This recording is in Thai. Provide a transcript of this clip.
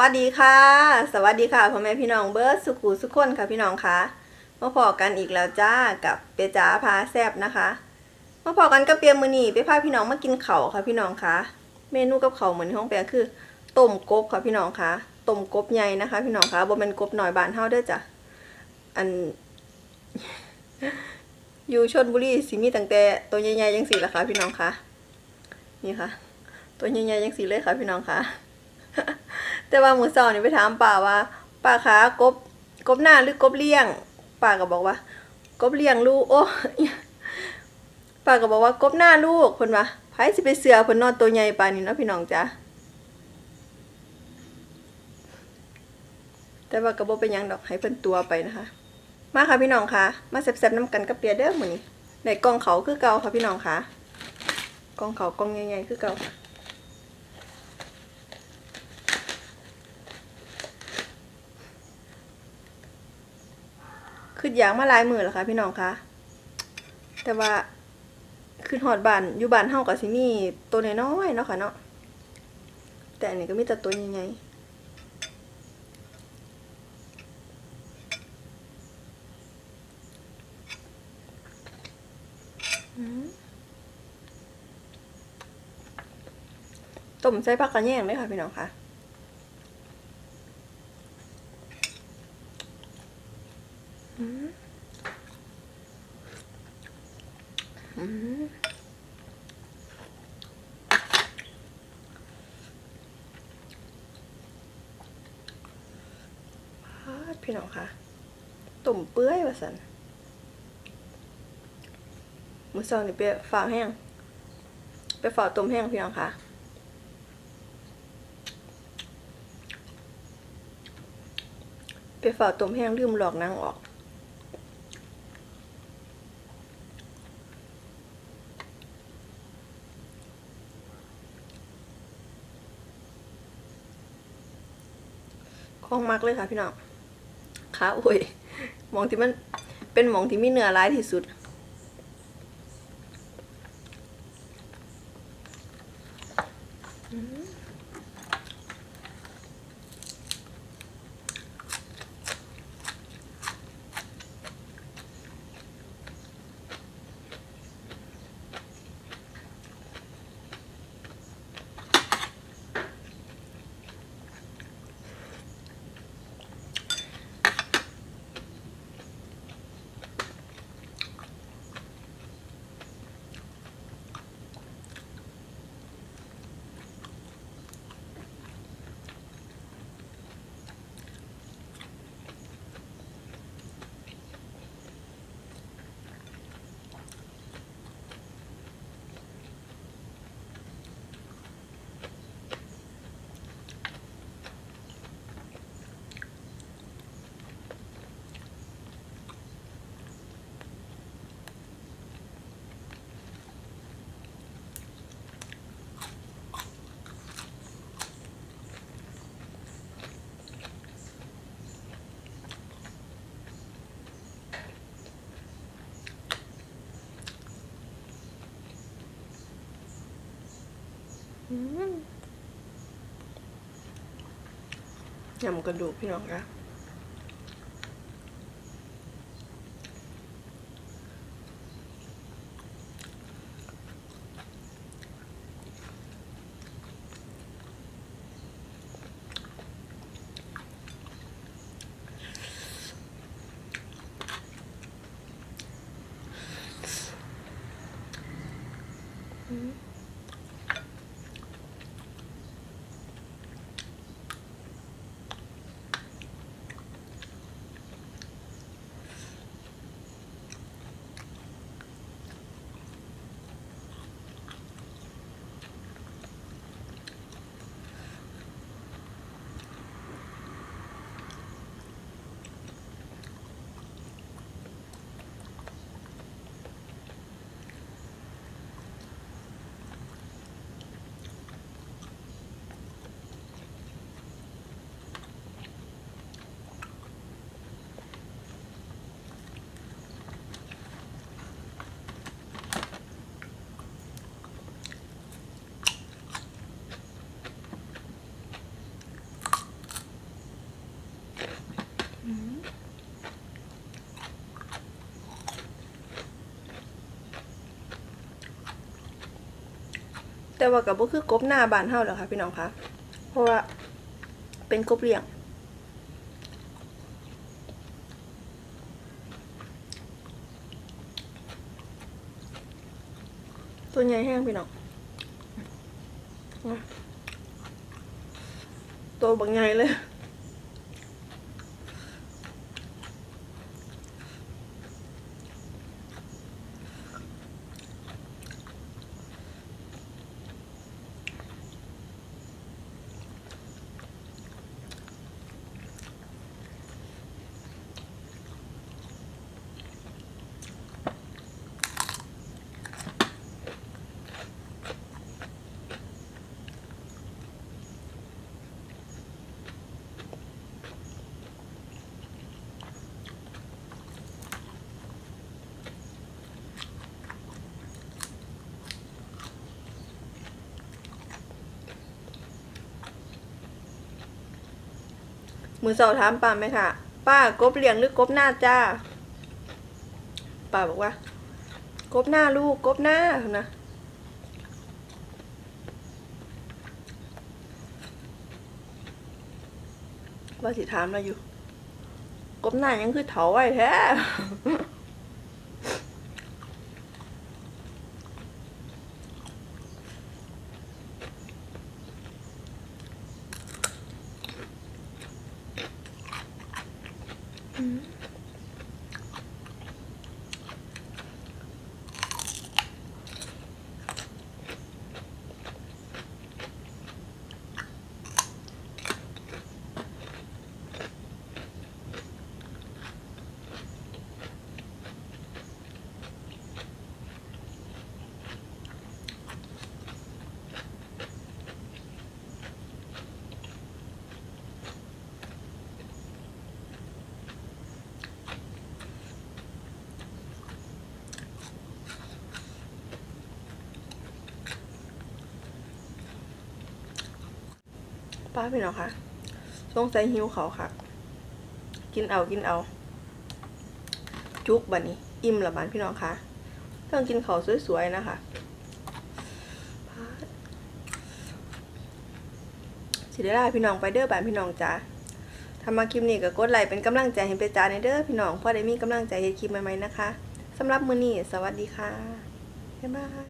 วัสดีค่ะ สวัสดีค่ะพ่อแม่พี่น้องเบิร์ดสุขุสุขคนค่ะพี่น้องค่ะมาพอกันอีกแล้วจ้ากับเปียจ๋าพาแซบนะคะมาพอกันกับเปียมือนีไปพาพี่น้องมากินเข่าค่ะพี่น้องค่ะ เมนูกับเข่าเหมือนห้องเปียคือต้มกบค่ะพี่น้องค่ะต้มกบใหญ่นะคะ พี่น้องค่ะบ่เป็นกบหน่อยบานเท่าเด้อจ้ะอันอยู่ชนบุรีสิมีตั้งแต่ตัวใหญ่ๆยังสีละค่ะพี่น้องค่ะนี่ค่ะ ตัวใหญ่ๆยังสีเลยค่ะพี่น้องค่ะ แต่ว่ามือสองนี่ไปถามป่าว่าป่าขากบกบหน้าหรือกบเลี้ยงป่าก็บอกว่า กบเลี้ยงลูกโอ้ป่าก็บอกว่ากบหน้าลูกคนว่าไผสิไปเสือเพิ่นนอนตัวใหญ่ปานนี้เนาะพี่น้องจ้ะแต่ว่าก็บ่เป็นยังดอกให้เพิ่นตัวไปนะคะ มาค่ะพี่น้องค่ะมาแซ่บๆน้ำกันกับเปียเด้อมือนี้ได้กล่องเขาคือเก่าค่ะพี่น้องค่ะกล่องเขากล่องใหญ่ๆคือเก่า ขึ้นยางมาหลายมือแล้วค่ะพี่น้องคะแต่ว่าขึ้นหอดบานอยู่บานเฮากับสิมีตัวน้อยๆเนาะค่ะเนาะแต่อันนี้ก็มีแต่ตัวใหญ่ๆอืมต้มใส่ผักกระแยงเลยค่ะพี่น้องค่ะ อืม พี่น้องคะตุ่มเปื้อยว่าสันมือซองนี่ไปฝาแห้ง ไปฝาต้มแห้งพี่น้องคะไปฝาต้มแห้งลืมหลอกนางออก คล่องมากเลยค่ะพี่น้องขาโอ้ยมองที่มันเป็นมองที่มีเนื้อร้ายที่สุด ยำกระดูกพี่น้องนะ แต่ว่ากับบ่คือกบหน้าบานเฮาแล้วค่ะพี่น้องคะเพราะว่าเป็นกบเลี้ยงตัวใหญ่แห้งพี่น้องตัวบางใหญ่เลย มือสอบถามป้าไหมค่ะ ป้ากบเลี้ยงหรือกบหน้าจ้า ป้าบอกว่า กบหน้าลูกกบหน้านะว่าสิถามเราอยู่ กบหน้ายังคือเถาไว้แท้ ป้าพี่น้องค่ะสงสัยหิวเขาค่ะ กินเอากินเอา จุกบันนี้ อิ่มละบานพี่น้องค่ะเพิ่งกินเขาวสวยๆนะคะป๊าดสิได้ลาพี่น้องไปเด้อบานพี่น้องจ้าถ้ามาคลิปนี้ก็กดไลค์เป็นกำลังใจให้ไปจ้าในเด้อพี่น้องพราะได้มีกำลังใจเฮ็ดคลิปใหม่ๆนะคะสำหรับมื้อนี้สวัสดีค่ะบ๊ายบาย